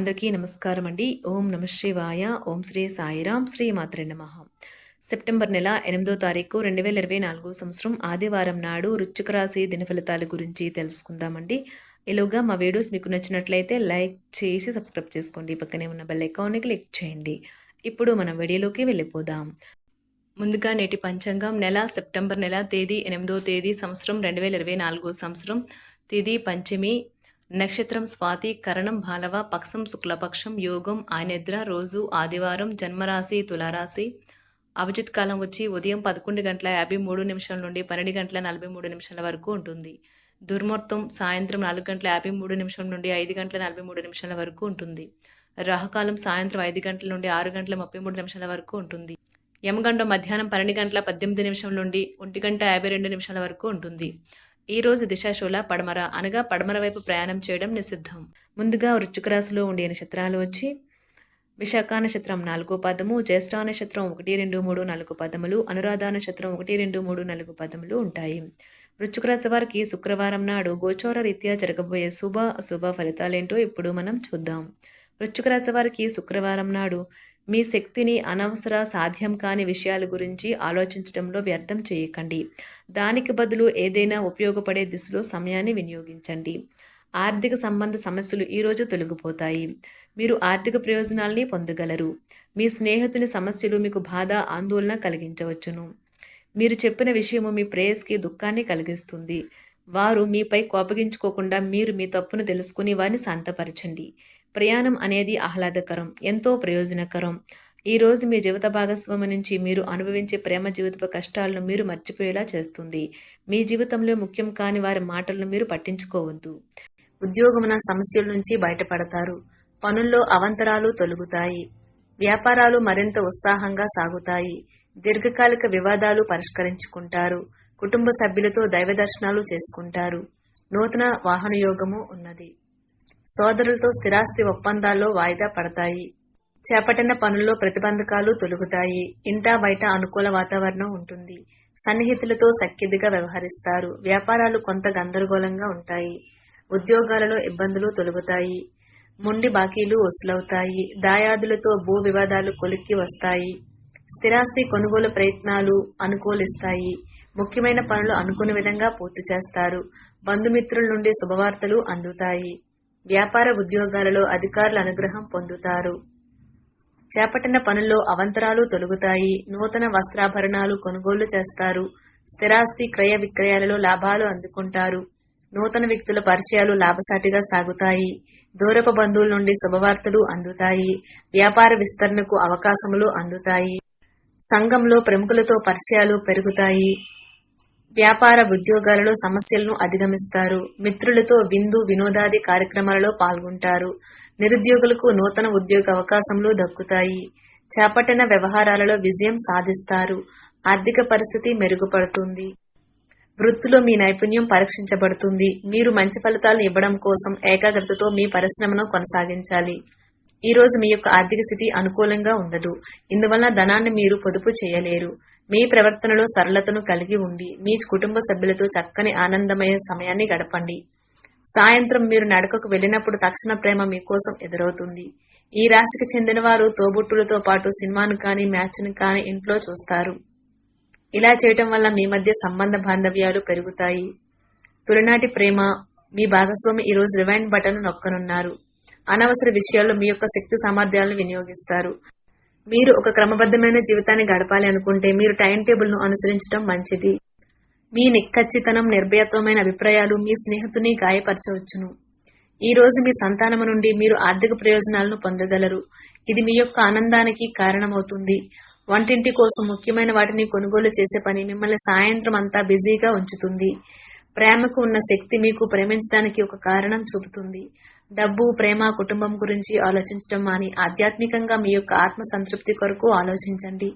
అందరికీ నమస్కారం అండి. ఓం నమ శివాయ. ఓం శ్రీ సాయిరాం. శ్రీ మాత్రే నమ. సెప్టెంబర్ నెల ఎనిమిదో తారీఖు రెండు వేల ఇరవై నాలుగో సంవత్సరం ఆదివారం నాడు వృశ్చిక రాశి దిన ఫలితాల గురించి తెలుసుకుందామండి. ఈలోగా మా వీడియోస్ మీకు నచ్చినట్లయితే లైక్ చేసి సబ్స్క్రైబ్ చేసుకోండి. పక్కనే ఉన్న బెల్ ఐకాన్ని క్లిక్ చేయండి. ఇప్పుడు మనం వీడియోలోకి వెళ్ళిపోదాం. ముందుగా నేటి పంచాంగం. నెల సెప్టెంబర్ నెల తేదీ ఎనిమిదో తేదీ సంవత్సరం రెండు వేల ఇరవై నాలుగో సంవత్సరం. తేదీ పంచమి. నక్షత్రం స్వాతి కరణం భాలవ పక్షం శుక్లపక్షం యోగం ఆనిద్ర రోజు ఆదివారం జన్మరాశి తులారాశి. అభిజిత్ కాలం వచ్చి ఉదయం పదకొండు గంటల యాభై మూడు నిమిషాల నుండి పన్నెండు గంటల నలభై మూడు నిమిషాల వరకు ఉంటుంది. దుర్ముహూర్తం సాయంత్రం నాలుగు గంటల యాభై మూడు నిమిషం నుండి ఐదు గంటల నలభై మూడు నిమిషాల వరకు ఉంటుంది. రాహుకాలం సాయంత్రం ఐదు గంటల నుండి ఆరు గంటల ముప్పై మూడు నిమిషాల వరకు ఉంటుంది. యమగండం మధ్యాహ్నం పన్నెండు గంటల పద్దెనిమిది నిమిషం నుండి ఒంటి గంట యాభై రెండు నిమిషాల వరకు ఉంటుంది. ఈ రోజు దిశాశూల పడమర అనగా పడమర వైపు ప్రయాణం చేయడం నిషిద్ధం. ముందుగా వృచ్చుకరాశిలో ఉండే నక్షత్రాలు వచ్చి విశాఖ నక్షత్రం నాలుగో పదము జ్యేష్ఠ నక్షత్రం ఒకటి రెండు మూడు నాలుగు పదములు అనురాధ నక్షత్రం ఒకటి రెండు మూడు నాలుగు పదములు ఉంటాయి. వృశ్చిక రాశి వారికి శుక్రవారం నాడు గోచర రీత్యా జరగబోయే శుభ అశుభ ఫలితాలేంటో ఇప్పుడు మనం చూద్దాం. వృశ్చిక రాశి వారికి శుక్రవారం నాడు మీ శక్తిని అనవసర సాధ్యం కాని విషయాల గురించి ఆలోచించడంలో వ్యర్థం చేయకండి. దానికి బదులు ఏదైనా ఉపయోగపడే దిశలో సమయాన్ని వినియోగించండి. ఆర్థిక సంబంధ సమస్యలు ఈరోజు తొలగిపోతాయి. మీరు ఆర్థిక ప్రయోజనాల్ని పొందగలరు. మీ స్నేహితుని సమస్యలు మీకు బాధ ఆందోళన కలిగించవచ్చును. మీరు చెప్పిన విషయము మీ ప్రేయస్కి దుఃఖాన్ని కలిగిస్తుంది. వారు మీపై కోపగించుకోకుండా మీరు మీ తప్పును తెలుసుకుని వారిని శాంతపరచండి. ప్రయాణం అనేది ఆహ్లాదకరం ఎంతో ప్రయోజనకరం. ఈరోజు మీ జీవిత భాగస్వామి నుంచి మీరు అనుభవించే ప్రేమ జీవితపు కష్టాలను మీరు మర్చిపోయేలా చేస్తుంది. మీ జీవితంలో ముఖ్యం కాని వారి మాటలను మీరు పట్టించుకోవద్దు. ఉద్యోగమున సమస్యల నుంచి బయటపడతారు. పనుల్లో అవంతరాలు తొలగుతాయి. వ్యాపారాలు మరింత ఉత్సాహంగా సాగుతాయి. దీర్ఘకాలిక వివాదాలు పరిష్కరించుకుంటారు. కుటుంబ సభ్యులతో దైవ దర్శనాలు చేసుకుంటారు. నూతన వాహన యోగము ఉన్నది. సోదరులతో స్థిరాస్తి ఒప్పందాల్లో వాయిదా పడతాయి. చేపట్టిన పనుల్లో ప్రతిబంధకాలు తొలుగుతాయి. ఇంటా బయట అనుకూల వాతావరణం ఉంటుంది. సన్నిహితులతో సఖ్యదిగా వ్యవహరిస్తారు. వ్యాపారాలు కొంత గందరగోళంగా ఉంటాయి. ఉద్యోగాలలో ఇబ్బందులు తొలుగుతాయి. ముండి బాకీలు వసూలవుతాయి. దాయాదులతో భూ వివాదాలు కొలిక్కి వస్తాయి. స్థిరాస్తి కొనుగోలు ప్రయత్నాలు అనుకూలిస్తాయి. ముఖ్యమైన పనులు అనుకున్న విధంగా పూర్తి చేస్తారు. బంధుమిత్రుల నుండి శుభవార్తలు అందుతాయి. వ్యాపార ఉద్యోగాలలో అధికారుల అనుగ్రహం పొందుతారు. చేపట్టిన పనుల్లో అవంతరాలు తొలగుతాయి. నూతన వస్త్రాభరణాలు కొనుగోలు చేస్తారు. స్థిరాస్తి క్రయ విక్రయాలలో లాభాలు అందుకుంటారు. నూతన వ్యక్తుల పరిచయాలు లాభసాటిగా సాగుతాయి. దూరపు బంధువుల నుండి శుభవార్తలు అందుతాయి. వ్యాపార విస్తరణకు అవకాశములు అందుతాయి. సంఘంలో ప్రముఖులతో పరిచయాలు పెరుగుతాయి. వ్యాపార ఉద్యోగాలలో సమస్యలను అధిగమిస్తారు. మిత్రులతో విందు వినోదాది కార్యక్రమాలలో పాల్గొంటారు. నిరుద్యోగులకు నూతన ఉద్యోగ అవకాశములు దక్కుతాయి. చేపట్టిన వ్యవహారాలలో విజయం సాధిస్తారు. ఆర్థిక పరిస్థితి మెరుగుపడుతుంది. వృత్తిలో మీ నైపుణ్యం పరీక్షించబడుతుంది. మీరు మంచి ఫలితాలను ఇవ్వడం కోసం ఏకాగ్రతతో మీ పరిశ్రమను కొనసాగించాలి. ఈ రోజు మీ యొక్క ఆర్థిక స్థితి అనుకూలంగా ఉండదు. ఇందువల్ల ధనాన్ని మీరు పొదుపు చేయలేరు. మీ ప్రవర్తనలో సరళతను కలిగి ఉండి మీ కుటుంబ సభ్యులతో చక్కని ఆనందమయ సమయాన్ని గడపండి. సాయంత్రం మీరు నడకకు వెళ్ళినప్పుడు తక్షణ ప్రేమ మీకోసం ఎదురవుతుంది. ఈ రాశికి చెందిన వారు తోబుట్టులతో పాటు సినిమాను కానీ మ్యాచ్ను కానీ ఇంట్లో చూస్తారు. ఇలా చేయటం వల్ల మీ మధ్య సంబంధ బాంధవ్యాలు పెరుగుతాయి. తొలినాటి ప్రేమ మీ భాగస్వామి ఈ రోజు రివైండ్ బటన్ నొక్కనున్నారు. అనవసర విషయాల్లో మీ యొక్క శక్తి సామర్థ్యాలను వినియోగిస్తారు. మీరు ఒక క్రమబద్ధమైన జీవితాన్ని గడపాలి అనుకుంటే మీరు టైం టేబుల్ను అనుసరించడం మంచిది. మీ నిక్కచ్చితనం నిర్భయత్వమైన అభిప్రాయాలు మీ స్నేహితుని గాయపరచవచ్చును. ఈ రోజు మీ సంతానము నుండి మీరు ఆర్థిక ప్రయోజనాలను పొందగలరు. ఇది మీ యొక్క ఆనందానికి కారణమవుతుంది. వంటింటి కోసం ముఖ్యమైన వాటిని కొనుగోలు చేసే పని మిమ్మల్ని సాయంత్రం అంతా బిజీగా ఉంచుతుంది. ప్రేమకు ఉన్న శక్తి మీకు ప్రేమించడానికి ఒక కారణం చూపుతుంది. డబ్బు ప్రేమ కుటుంబం గురించి ఆలోచించడం మాని ఆధ్యాత్మికంగా మీ యొక్క ఆత్మ సంతృప్తి కొరకు ఆలోచించండి.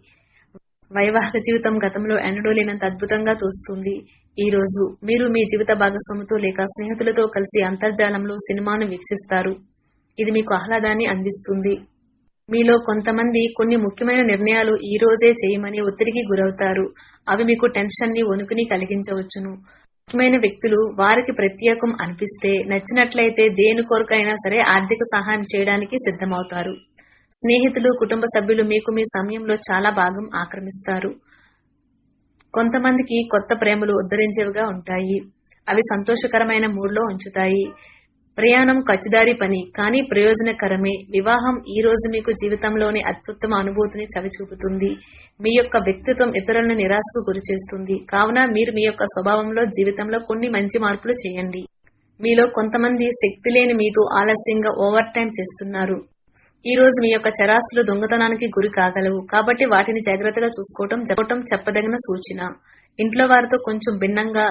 వైవాహిక జీవితం గతంలో ఎన్నడూ లేనంత అద్భుతంగా తోస్తుంది. ఈ రోజు మీరు మీ జీవిత భాగస్వామితో లేక స్నేహితులతో కలిసి అంతర్జాలంలో సినిమాను వీక్షిస్తారు. ఇది మీకు ఆహ్లాదాన్ని అందిస్తుంది. మీలో కొంతమంది కొన్ని ముఖ్యమైన నిర్ణయాలు ఈ రోజే చేయమని ఒత్తిడికి గురవుతారు. అవి మీకు టెన్షన్ని వణుకుని కలిగించవచ్చును. ముఖ్యమైన వ్యక్తులు వారికి ప్రత్యేకం అనిపిస్తే నచ్చినట్లయితే దేని కొరకైనా సరే ఆర్థిక సహాయం చేయడానికి సిద్ధమవుతారు. స్నేహితులు కుటుంబ సభ్యులు మీకు మీ సమయంలో చాలా భాగం ఆక్రమిస్తారు. కొంతమందికి కొత్త ప్రేమలు ఉద్ధరించేవిగా ఉంటాయి. అవి సంతోషకరమైన మూడ్లో ఉంచుతాయి. ప్రయాణం ఖచ్చిదారి పని కానీ ప్రయోజనకరమే. వివాహం ఈ రోజు మీకు జీవితంలోని అత్యుత్తమ అనుభూతిని చవిచూపుతుంది. మీ యొక్క వ్యక్తిత్వం ఇతరులను నిరాశకు గురిచేస్తుంది కావున మీరు మీ యొక్క స్వభావంలో జీవితంలో కొన్ని మంచి మార్పులు చేయండి. మీలో కొంతమంది శక్తి లేని మీతో ఆలస్యంగా ఓవర్ టైం చేస్తున్నారు. ఈ రోజు మీ యొక్క చరాస్తులు దొంగతనానికి గురి కాగలవు. కాబట్టి వాటిని జాగ్రత్తగా చూసుకోవటం చెప్పటం చెప్పదగిన సూచన. ఇంట్లో వారితో కొంచెం భిన్నంగా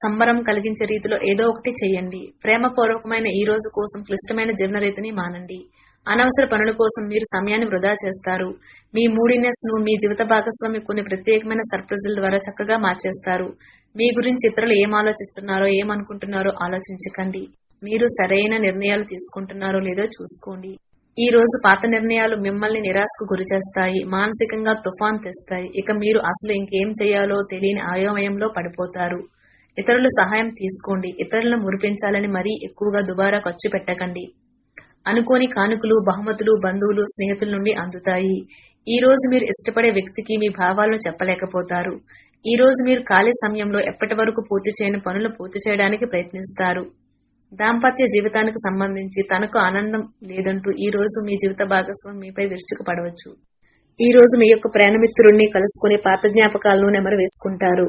సంబరం కలిగించే రీతిలో ఏదో ఒకటి చేయండి ప్రేమపూర్వకమైన ఈ రోజు కోసం క్లిష్టమైన జీవనరీతిని మానండి. అనవసర పనుల కోసం మీరు సమయాన్ని వృధా చేస్తారు. మీ మూడినెస్ను మీ జీవిత భాగస్వామి కొన్ని ప్రత్యేకమైన సర్ప్రైజుల ద్వారా చక్కగా మార్చేస్తారు. మీ గురించి ఇతరులు ఏం ఆలోచిస్తున్నారో ఏమనుకుంటున్నారో ఆలోచించకండి. మీరు సరైన నిర్ణయాలు తీసుకుంటున్నారో లేదో చూసుకోండి. ఈ రోజు పాత నిర్ణయాలు మిమ్మల్ని నిరాశకు గురిచేస్తాయి మానసికంగా తుఫాన్ తెస్తాయి. ఇక మీరు అసలు ఇంకేం చేయాలో తెలియని అయోమయంలో పడిపోతారు. ఇతరుల సహాయం తీసుకోండి ఇతరులను మురిపించాలని మరీ ఎక్కువగా దుబారా ఖర్చు పెట్టకండి. అనుకోని కానుకలు బహుమతులు బంధువులు స్నేహితుల నుండి అందుతాయి. ఈ రోజు మీరు ఇష్టపడే వ్యక్తికి మీ భావాలను చెప్పలేకపోతారు. ఈ రోజు మీరు ఖాళీ సమయంలో ఎప్పటి వరకు పూర్తి చేయని పనులు పూర్తి చేయడానికి ప్రయత్నిస్తారు. దాంపత్య జీవితానికి సంబంధించి తనకు ఆనందం లేదంటూ ఈ రోజు మీ జీవిత భాగస్వామి మీపై విరుచుకుపడవచ్చు ఈ రోజు మీ యొక్క ప్రేణమిత్రుణ్ణి కలుసుకుని పాత జ్ఞాపకాలను నెమరు వేసుకుంటారు.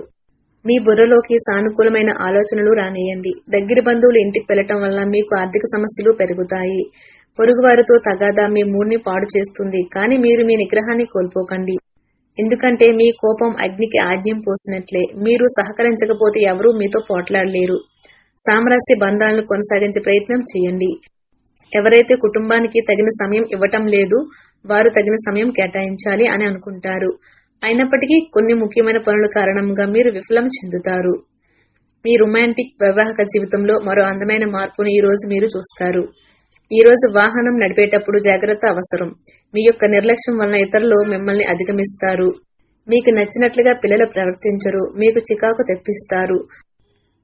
మీ బుర్రలోకి సానుకూలమైన ఆలోచనలు రానియండి దగ్గర బంధువులు ఇంటికి వెళ్ళటం వల్ల మీకు ఆర్థిక సమస్యలు పెరుగుతాయి. పొరుగువారితో తగాదా మీ మూడ్ని పాడు చేస్తుంది. కానీ మీరు మీ నిగ్రహాన్ని కోల్పోకండి. ఎందుకంటే మీ కోపం అగ్నికి ఆజ్ఞం పోసినట్లే. మీరు సహకరించకపోతే ఎవరూ మీతో పోట్లాడలేరు. సామరస్య బంధాలను కొనసాగించే ప్రయత్నం చేయండి. ఎవరైతే కుటుంబానికి తగిన సమయం ఇవ్వటం లేదు వారు తగిన సమయం కేటాయించాలి అని అనుకుంటారు. అయినప్పటికీ కొన్ని ముఖ్యమైన పనుల కారణంగా మీరు విఫలం చెందుతారు. మీ రొమాంటిక్ వైవాహిక జీవితంలో మరో అందమైన మార్పును ఈ రోజు మీరు చూస్తారు. ఈ రోజు వాహనం నడిపేటప్పుడు జాగ్రత్త అవసరం. మీ యొక్క నిర్లక్ష్యం వలన ఇతరులు మిమ్మల్ని అధిగమిస్తారు. మీకు నచ్చినట్లుగా పిల్లలు ప్రవర్తించరు. మీకు చికాకు తెప్పిస్తారు.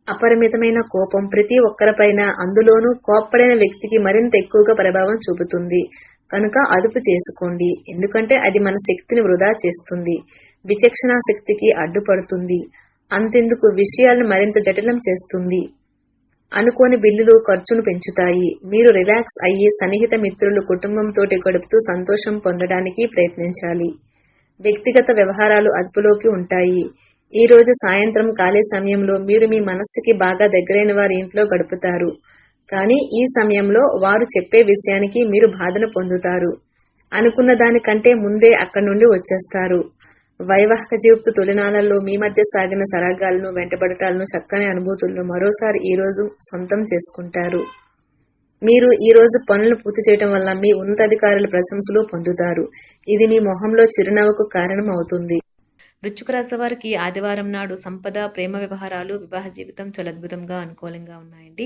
అపరిమితమైన కోపం ప్రతి ఒక్కరిపైన అందులోనూ కోప్పడిన వ్యక్తికి మరింత ఎక్కువగా ప్రభావం చూపుతుంది. కనుక అదుపు చేసుకోండి. ఎందుకంటే అది మన శక్తిని వృధా చేస్తుంది. విచక్షణ శక్తికి అడ్డుపడుతుంది. అంతెందుకు విషయాలను మరింత జటిలం చేస్తుంది. అనుకోని బిల్లులు ఖర్చును పెంచుతాయి. మీరు రిలాక్స్ అయ్యి సన్నిహిత మిత్రులు కుటుంబంతోటి గడుపుతూ సంతోషం పొందడానికి ప్రయత్నించాలి. వ్యక్తిగత వ్యవహారాలు అదుపులోకి ఉంటాయి. ఈ రోజు సాయంత్రం ఖాళీ సమయంలో మీరు మీ మనస్సుకి బాగా దగ్గరైన వారి ఇంట్లో గడుపుతారు. కానీ ఈ సమయంలో వారు చెప్పే విషయానికి మీరు బాధను పొందుతారు. అనుకున్న దానికంటే ముందే అక్కడి నుండి వచ్చేస్తారు. వైవాహిక జీవిత తొలినాళ్ళలో మీ మధ్య సాగిన సరాగాలను వెంటబడటాలను చక్కని అనుభూతులను మరోసారి ఈ రోజు సొంతం చేసుకుంటారు. మీరు ఈ రోజు పనులను పూర్తి చేయడం వల్ల మీ ఉన్నతాధికారుల ప్రశంసలు పొందుతారు. ఇది మీ మొహంలో చిరునవ్వుకు కారణం అవుతుంది వృశ్చిక రాశి వారికి ఆదివారం నాడు సంపద ప్రేమ వ్యవహారాలు వివాహ జీవితం చాలా అద్భుతంగా అనుకూలంగా ఉన్నాయండి.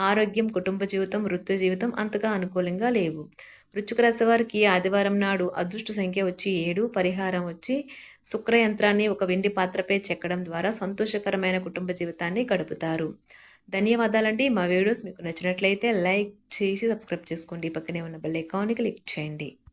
ఆరోగ్యం కుటుంబ జీవితం వృత్తి జీవితం అంతగా అనుకూలంగా లేవు. వృశ్చిక రాశి వారికి ఆదివారం నాడు అదృష్ట సంఖ్య వచ్చి ఏడు పరిహారం వచ్చి శుక్ర యంత్రాన్ని ఒక వెండి పాత్రపై చెక్కడం ద్వారా సంతోషకరమైన కుటుంబ జీవితాన్ని గడుపుతారు. ధన్యవాదాలండి. మా వీడియోస్ మీకు నచ్చినట్లయితే లైక్ చేసి సబ్స్క్రైబ్ చేసుకోండి. పక్కనే ఉన్న బెల్ ఐకాన్ని క్లిక్ చేయండి.